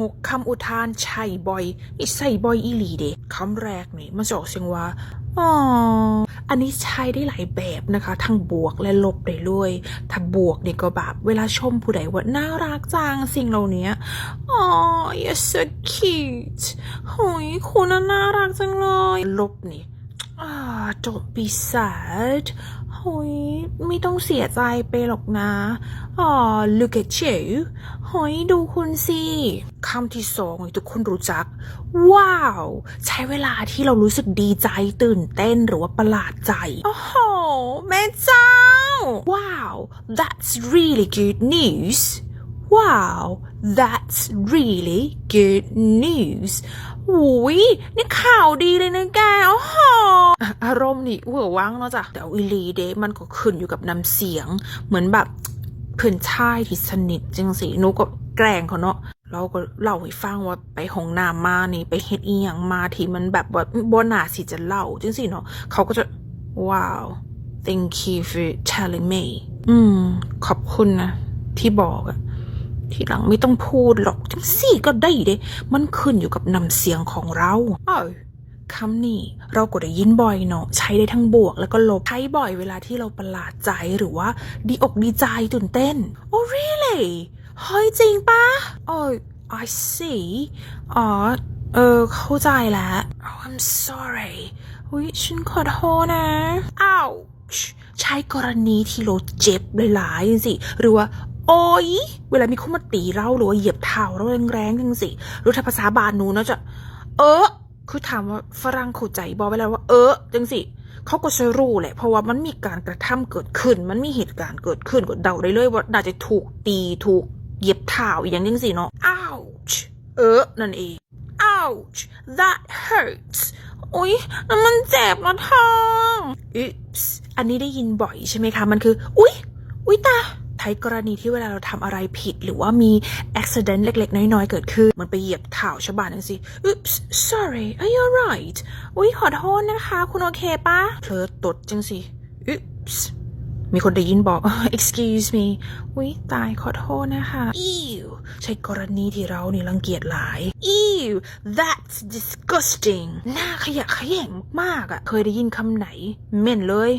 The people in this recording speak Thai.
หกคำอุทานใช่บ่อยนี่ใส่บ่อยอีหลีเดะคำแรกนี่มันจะออกเสียงว่าอ๋ออันนี้ใช้ได้หลายแบบนะคะ ทั้งบวกและลบได้เลยถ้าบวกเนี่ยก็แบบเวลาชมผู้ใดว่าน่ารักจังสิ่งเหล่านี้อ๋อ you're so cute โหยคุณน่ารักจังเลย ลบนี่อ่า don't be sad โฮ้ยไม่ต้องเสียใจไปหรอกนะอ่า look at you เฮ้ยดูคุณสิคำที่สองทุกคนรู้จัก ว้าว ใช้เวลาที่เรารู้สึกดีใจตื่นเต้นหรือว่าประหลาดใจ โอ้โห แม่เจ้า ว้าว that's really good news Wow that's really good news อุ้ยนี่ข่าวดีเลยนะแกโอ้โหอะอาร มนี่เวอร์วังเนาะจ้ะแต่อีลีเดมันก็ขึ้นอยู่กับน้ำเสียง เหมือนแบบเพื่อนชายที่สนิทจังสิหนูก็แกล้งเขาเนาะเราก็เล่าให้ฟังว่าไปห้องน้ำมานี่ไปเฮ็ดอีหยังมาที่มันแบบว่าบ่น่าสิจะเล่าจังสิเนาะเขาก็จะว้าว thank you for telling me อืม ขอบคุณนะ ที่บอกอะทีหลังไม่ต้องพูดหรอกจังสี่ก็ได้เด้ มันขึ้นอยู่กับน้ำเสียงของเราเอ้า คำนี้เราก็ได้ยินบ่อยเนาะใช้ได้ทั้งบวกแล้วก็ลบใช้บ่อยเวลาที่เราประหลาดใจหรือว่าดีอกดีใจตื่นเต้น oh really เฮ้ยจริงปะ oh I see อ๋อเออเข้าใจแล้ว oh I'm sorry อุ้ยฉันขอโทษนะ ouch ใช้กรณีที่เราเจ็บหลายๆสิหรือว่าโอ้ยเวลามีคนมาตีเราหรือว่าเหยียบเท้าเราแรงๆจังสิหรือถ้าภาษาบาลนูเนะจะ เออ คือถามว่าฝรั่งเข้าใจบอกไว้แล้วว่า เออจังสิเขาก็จะรู้แหละ เพราะว่ามันมีการกระทำเกิดขึ้น มันมีเหตุการณ์เกิดขึ้นก็เดาได้เลยว่าน่าจะถูกตีถูกเหยียบเท้าอย่างจังสิเนาะ ouch เออ นั่นเอง ouch that hurts อุ๊ยนั่นมันเจ็บนะท้อง oops อันนี้ได้ยินบ่อยใช่ไหมคะ มันคือ อุ๊ยอุ๊ยตา ใช้กรณีที่เวลาเราทำอะไรผิด หรือว่ามี accident เล็ก ๆ น้อย ๆ เกิดขึ้น มันไปเหยียบเท้าชาวบ้านนั่นสิ oops sorry are you alright อุ๊ยขอโทษนะคะ คุณโอเคปะเผลอตดจังสิ oops มีคนได้ยินบอก excuse me อุ๊ยตายขอโทษนะคะ ew ใช่กรณีที่เรานี่รังเกียจหลาย ew that's disgusting หน้าขยะขยงมากๆอะเคยได้ยินคำไหน เม็นเลย